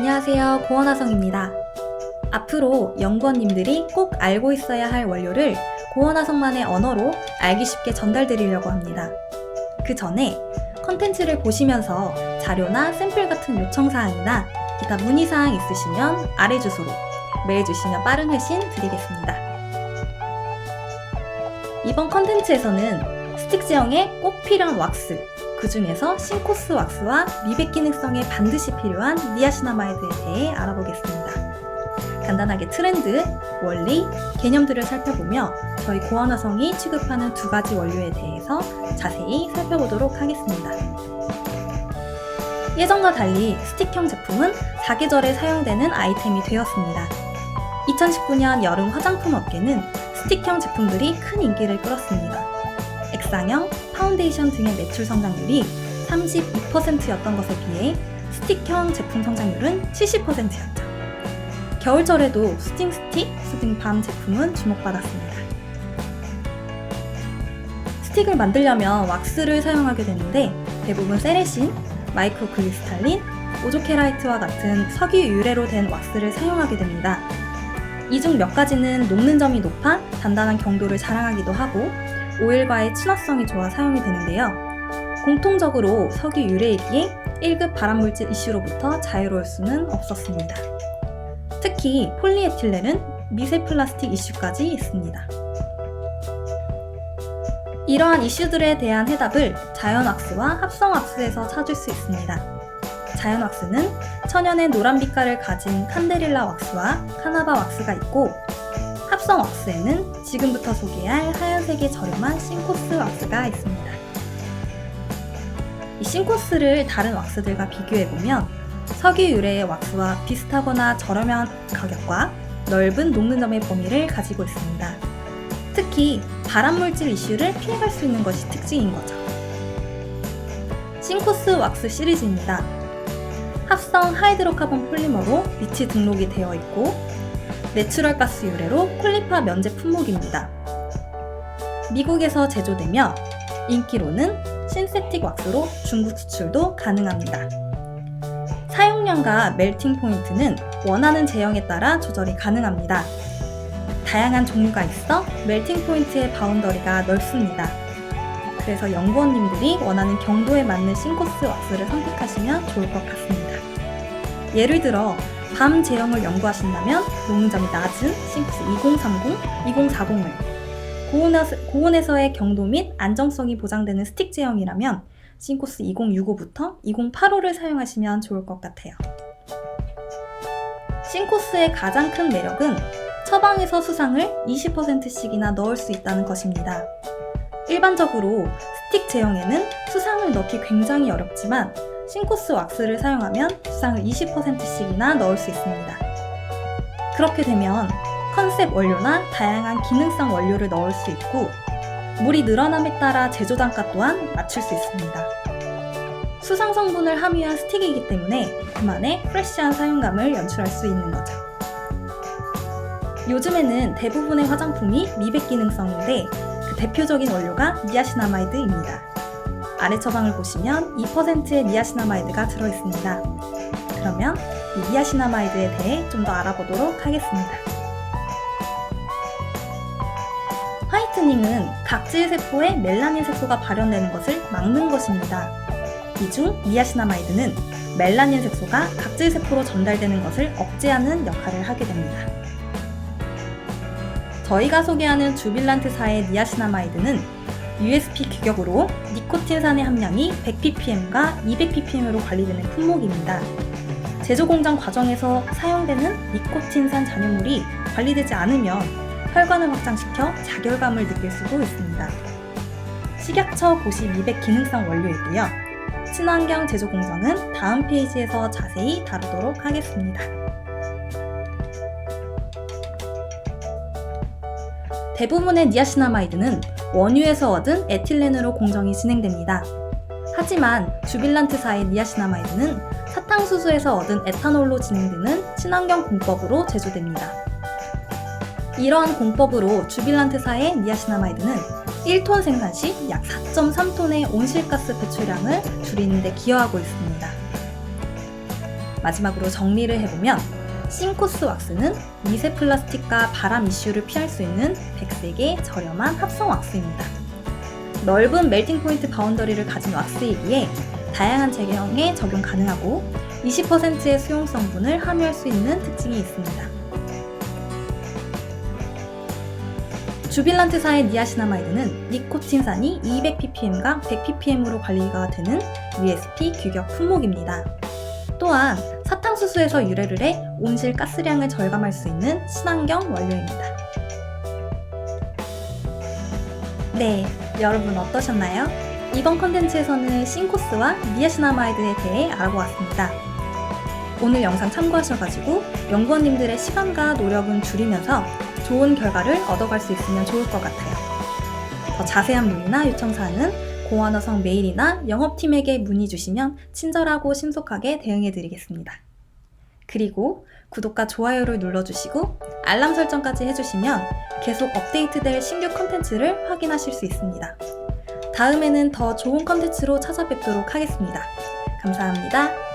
안녕하세요. 고원화성입니다. 앞으로 연구원님들이 꼭 알고 있어야 할 원료를 고원화성만의 언어로 알기 쉽게 전달드리려고 합니다. 그 전에 컨텐츠를 보시면서 자료나 샘플 같은 요청사항이나 기타 문의사항 있으시면 아래 주소로 메일 주시면 빠른 회신 드리겠습니다. 이번 컨텐츠에서는 스틱 제형에 꼭 필요한 왁스, 그 중에서 신코스 왁스와 미백 기능성에 반드시 필요한 니아시나마이드에 대해 알아보겠습니다. 간단하게 트렌드, 원리, 개념들을 살펴보며 저희 고안화성이 취급하는 두 가지 원료에 대해서 자세히 살펴보도록 하겠습니다. 예전과 달리 스틱형 제품은 사계절에 사용되는 아이템이 되었습니다. 2019년 여름 화장품 업계는 스틱형 제품들이 큰 인기를 끌었습니다. 액상형, 파운데이션 등의 매출 성장률이 32%였던 것에 비해 스틱형 제품 성장률은 70%였죠. 겨울철에도 수딩 스틱, 수딩 밤 제품은 주목받았습니다. 스틱을 만들려면 왁스를 사용하게 되는데 대부분 세레신, 마이크로크리스탈린, 오조케라이트와 같은 석유 유래로 된 왁스를 사용하게 됩니다. 이 중 몇 가지는 녹는 점이 높아 단단한 경도를 자랑하기도 하고 오일과의 친화성이 좋아 사용이 되는데요. 공통적으로 석유 유래이기에 1급 발암물질 이슈로부터 자유로울 수는 없었습니다. 특히 폴리에틸렌은 미세 플라스틱 이슈까지 있습니다. 이러한 이슈들에 대한 해답을 자연 왁스와 합성 왁스에서 찾을 수 있습니다. 자연 왁스는 천연의 노란 빛깔을 가진 칸데릴라 왁스와 카나바 왁스가 있고 합성 왁스에는 지금부터 소개할 하얀색의 저렴한 싱코스 왁스가 있습니다. 이 싱코스를 다른 왁스들과 비교해보면 석유 유래의 왁스와 비슷하거나 저렴한 가격과 넓은 녹는 점의 범위를 가지고 있습니다. 특히 발암물질 이슈를 피해갈 수 있는 것이 특징인 거죠. 싱코스 왁스 시리즈입니다. 합성 하이드로카본 폴리머로 위치 등록이 되어 있고 내추럴 가스 유래로 콜리파 면제 품목입니다. 미국에서 제조되며 인기로는 신세틱 왁스로 중국 수출도 가능합니다. 사용량과 멜팅 포인트는 원하는 제형에 따라 조절이 가능합니다. 다양한 종류가 있어 멜팅 포인트의 바운더리가 넓습니다. 그래서 연구원님들이 원하는 경도에 맞는 싱코스 왁스를 선택하시면 좋을 것 같습니다. 예를 들어 밤 제형을 연구하신다면 녹는점이 낮은 싱크스 2030, 2040을 고온에서, 고온에서 의 경도 및 안정성이 보장되는 스틱 제형이라면 싱코스 2065부터 2085를 사용하시면 좋을 것 같아요. 싱코스의 가장 큰 매력은 처방에서 수상을 20%씩이나 넣을 수 있다는 것입니다. 일반적으로 스틱 제형에는 수상을 넣기 굉장히 어렵지만 싱코스 왁스를 사용하면 수상을 20%씩이나 넣을 수 있습니다. 그렇게 되면 컨셉 원료나 다양한 기능성 원료를 넣을 수 있고 물이 늘어남에 따라 제조 단가 또한 맞출 수 있습니다. 수상 성분을 함유한 스틱이기 때문에 그만의 프레쉬한 사용감을 연출할 수 있는 거죠. 요즘에는 대부분의 화장품이 미백 기능성인데 그 대표적인 원료가 니아시나마이드입니다. 아래 처방을 보시면 2%의 니아시나마이드가 들어있습니다. 그러면 이 니아시나마이드에 대해 좀 더 알아보도록 하겠습니다. 화이트닝은 각질 세포에 멜라닌 색소가 발현되는 것을 막는 것입니다. 이 중 니아시나마이드는 멜라닌 색소가 각질 세포로 전달되는 것을 억제하는 역할을 하게 됩니다. 저희가 소개하는 주빌란트사의 니아시나마이드는 USP 규격으로 니코틴산의 함량이 100ppm과 200ppm으로 관리되는 품목입니다. 제조 공장 과정에서 사용되는 니코틴산 잔여물이 관리되지 않으면 혈관을 확장시켜 자결감을 느낄 수도 있습니다. 식약처 고시 미백 기능성 원료이고요. 친환경 제조 공정은 다음 페이지에서 자세히 다루도록 하겠습니다. 대부분의 니아시나마이드는 원유에서 얻은 에틸렌으로 공정이 진행됩니다. 하지만 주빌란트사의 니아시나마이드는 사탕수수에서 얻은 에탄올로 진행되는 친환경 공법으로 제조됩니다. 이러한 공법으로 주빌란트사의 니아시나마이드는 1톤 생산 시 약 4.3톤의 온실가스 배출량을 줄이는 데 기여하고 있습니다. 마지막으로 정리를 해보면 싱코스 왁스는 미세 플라스틱과 바람 이슈를 피할 수 있는 백색의 저렴한 합성 왁스입니다. 넓은 멜팅 포인트 바운더리를 가진 비해 다양한 제형에 적용 가능하고 20%의 수용 성분을 함유할 수 있는 특징이 있습니다. 주빌란트사의 니아시나마이드는 니코틴산이 200ppm과 100ppm으로 관리가 되는 USP 규격 품목입니다. 또한 사탕수수에서 유래를 해 온실 가스량을 절감할 수 있는 친환경 원료입니다. 네, 여러분 어떠셨나요? 이번 컨텐츠에서는 싱코스와 니아시나마이드에 대해 알아보았습니다. 오늘 영상 참고하셔가지고 연구원님들의 시간과 노력은 줄이면서 좋은 결과를 얻어갈 수 있으면 좋을 것 같아요. 더 자세한 문의나 요청 사항은 공원어성 메일이나 영업팀에게 문의 주시면 친절하고 신속하게 대응해 드리겠습니다. 그리고 구독과 좋아요를 눌러주시고 알람 설정까지 해주시면 계속 업데이트될 신규 컨텐츠를 확인하실 수 있습니다. 다음에는 더 좋은 컨텐츠로 찾아뵙도록 하겠습니다. 감사합니다.